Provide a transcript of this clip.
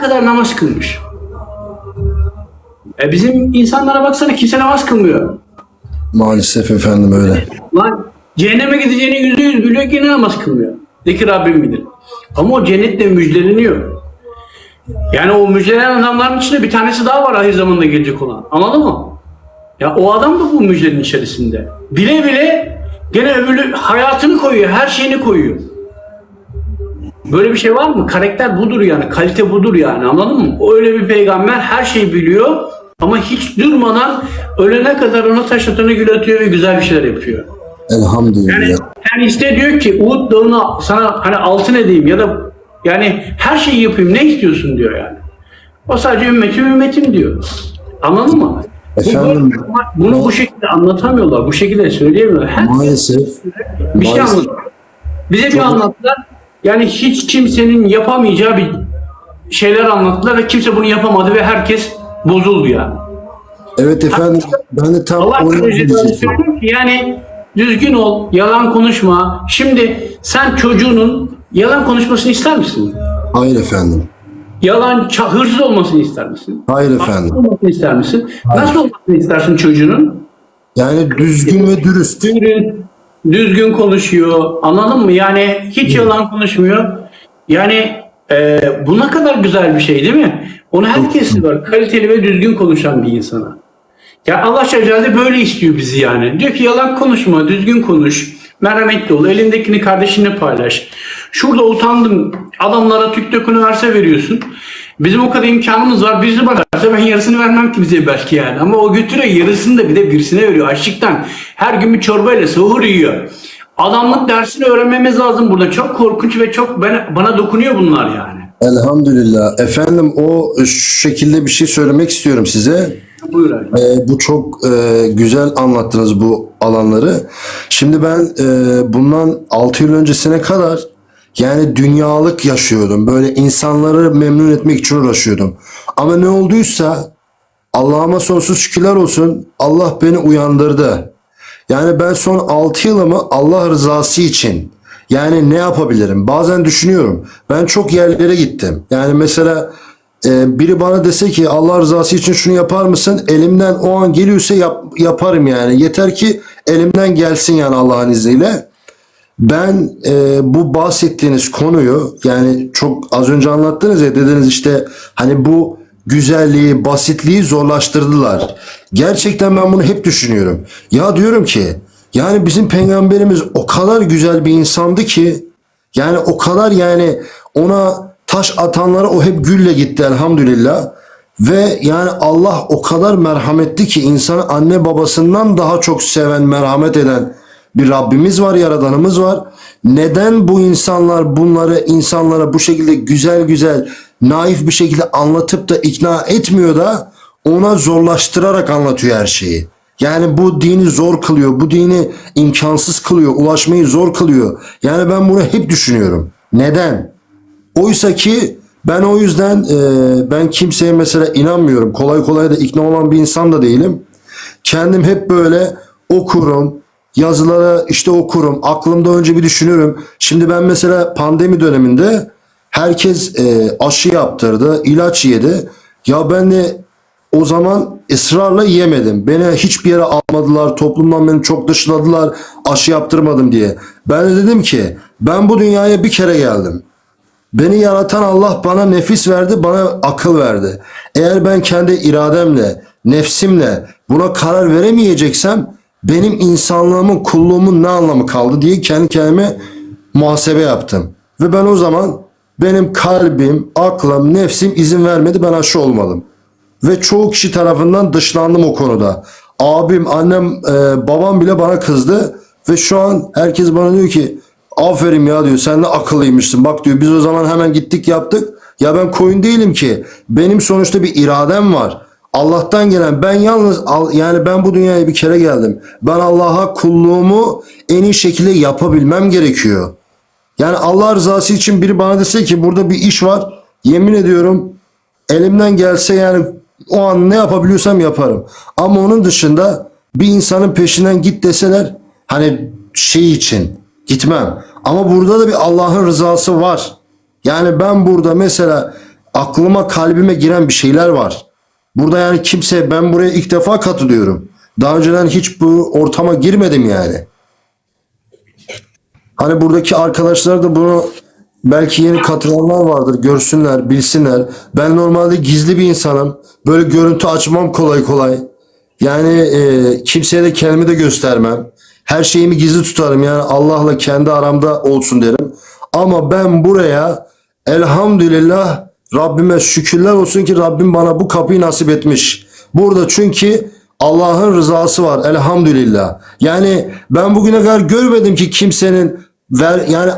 kadar namaz kılmış. E bizim insanlara baksana kimse namaz kılmıyor. Maalesef efendim öyle. Lan cehenneme gideceğini yüzde yüz biliyor gene namaz kılmıyor. Ki Rabbim bilir. Ama o cennetle müjdeleniyor. Yani o müjdelenen adamların içinde bir tanesi daha var ahir zamanda gelecek olan. Anladın mı? Ya o adam da bu müjdenin içerisinde. Bile bile gene öbürü hayatını koyuyor, her şeyini koyuyor. Böyle bir şey var mı? Karakter budur yani, kalite budur yani anladın mı? Öyle bir peygamber her şeyi biliyor ama hiç durmadan ölene kadar ona taş atana gül atıyor ve güzel bir şeyler yapıyor. Elhamdülillah. Yani, yani iste diyor ki Uhud dağına sana hani altın edeyim ya da yani her şeyi yapayım ne istiyorsun diyor yani. O sadece ümmetim ümmetim diyor. Anladın mı? Efendim? bu- bunu bu şekilde anlatamıyorlar. Bu şekilde söyleyemiyorlar. Her Maalesef. bir şey maalesef. anlatıyor. Bize bir Çok- anlattılar. Yani hiç kimsenin yapamayacağı bir şeyler anlattılar ve kimse bunu yapamadı ve herkes bozuldu yani. Evet efendim. Ben de tam Allah onu yani düzgün ol, yalan konuşma. Şimdi sen çocuğunun yalan konuşmasını ister misin? Hayır efendim. Yalan, hırsız olmasını ister misin? Hayır efendim. Olmasını ister misin? Nasıl olmasını istersin çocuğunun? Yani düzgün ve dürüst. Düzgün, düzgün konuşuyor. Anladın mı? Yani hiç yalan konuşmuyor. Yani e, bu ne kadar güzel bir şey değil mi? Onu herkes sever. Kaliteli ve düzgün konuşan bir insana. Ya Allah Celle böyle istiyor bizi yani. Diyor ki yalan konuşma, düzgün konuş. Merhametli ol, elindekini kardeşinle paylaş. Şurada utandım, adamlara TikTok üniversite veriyorsun. Bizim o kadar imkanımız var, birisi bakarsa ben yarısını vermem kimseye belki yani. Ama o götürüyor yarısını da bir de birisine veriyor açlıktan. Her gün bir çorbayla sahur yiyor. Adamlık dersini öğrenmemiz lazım burada. Çok korkunç ve çok bana, bana dokunuyor bunlar yani. Elhamdülillah. Efendim o şu şekilde bir şey söylemek istiyorum size. Buyur abi. Ee, bu çok e, güzel anlattınız bu alanları. Şimdi ben e, bundan 6 yıl öncesine kadar yani dünyalık yaşıyordum. Böyle insanları memnun etmek için uğraşıyordum. Ama ne olduysa Allah'ıma sonsuz şükürler olsun Allah beni uyandırdı. Yani ben son 6 yılımı Allah rızası için yani ne yapabilirim? Bazen düşünüyorum. Ben çok yerlere gittim. Yani mesela e, biri bana dese ki Allah rızası için şunu yapar mısın? Elimden o an geliyorsa yap, yaparım yani. Yeter ki elimden gelsin yani Allah'ın izniyle. Ben e, bu bahsettiğiniz konuyu yani çok az önce anlattınız ya dediniz işte hani bu güzelliği, basitliği zorlaştırdılar. Gerçekten ben bunu hep düşünüyorum. Ya diyorum ki yani bizim peygamberimiz o kadar güzel bir insandı ki yani o kadar yani ona taş atanlara o hep gülle gitti elhamdülillah. Ve yani Allah o kadar merhametli ki insanı anne babasından daha çok seven, merhamet eden bir Rabbimiz var, Yaradanımız var. Neden bu insanlar bunları insanlara bu şekilde güzel güzel, naif bir şekilde anlatıp da ikna etmiyor da ona zorlaştırarak anlatıyor her şeyi. Yani bu dini zor kılıyor, bu dini imkansız kılıyor, ulaşmayı zor kılıyor. Yani ben bunu hep düşünüyorum. Neden? Oysa ki ben o yüzden e, ben kimseye mesela inanmıyorum. Kolay kolay da ikna olan bir insan da değilim. Kendim hep böyle okurum, yazıları işte okurum. Aklımda önce bir düşünürüm. Şimdi ben mesela pandemi döneminde herkes e, aşı yaptırdı, ilaç yedi. Ya ben de o zaman ısrarla yemedim. Beni hiçbir yere almadılar. Toplumdan beni çok dışladılar. Aşı yaptırmadım diye. Ben de dedim ki ben bu dünyaya bir kere geldim. Beni yaratan Allah bana nefis verdi, bana akıl verdi. Eğer ben kendi irademle, nefsimle buna karar veremeyeceksem benim insanlığımın, kulluğumun ne anlamı kaldı diye kendi kendime muhasebe yaptım. Ve ben o zaman benim kalbim, aklım, nefsim izin vermedi ben aşı olmadım. Ve çoğu kişi tarafından dışlandım o konuda. Abim, annem, e, babam bile bana kızdı. Ve şu an herkes bana diyor ki aferin ya diyor sen de akıllıymışsın. Bak diyor biz o zaman hemen gittik yaptık. Ya ben koyun değilim ki. Benim sonuçta bir iradem var. Allah'tan gelen ben yalnız al- yani ben bu dünyaya bir kere geldim. Ben Allah'a kulluğumu en iyi şekilde yapabilmem gerekiyor. Yani Allah rızası için biri bana dese ki burada bir iş var. Yemin ediyorum elimden gelse yani o an ne yapabiliyorsam yaparım. Ama onun dışında bir insanın peşinden git deseler hani şey için gitmem. Ama burada da bir Allah'ın rızası var. Yani ben burada mesela aklıma kalbime giren bir şeyler var. Burada yani kimse ben buraya ilk defa katılıyorum. Daha önceden hiç bu ortama girmedim yani. Hani buradaki arkadaşlar da bunu belki yeni katılanlar vardır görsünler bilsinler. Ben normalde gizli bir insanım. Böyle görüntü açmam kolay kolay. Yani e, kimseye de kendimi de göstermem. Her şeyimi gizli tutarım yani Allah'la kendi aramda olsun derim. Ama ben buraya elhamdülillah Rabbime şükürler olsun ki Rabbim bana bu kapıyı nasip etmiş. Burada çünkü Allah'ın rızası var elhamdülillah. Yani ben bugüne kadar görmedim ki kimsenin ver yani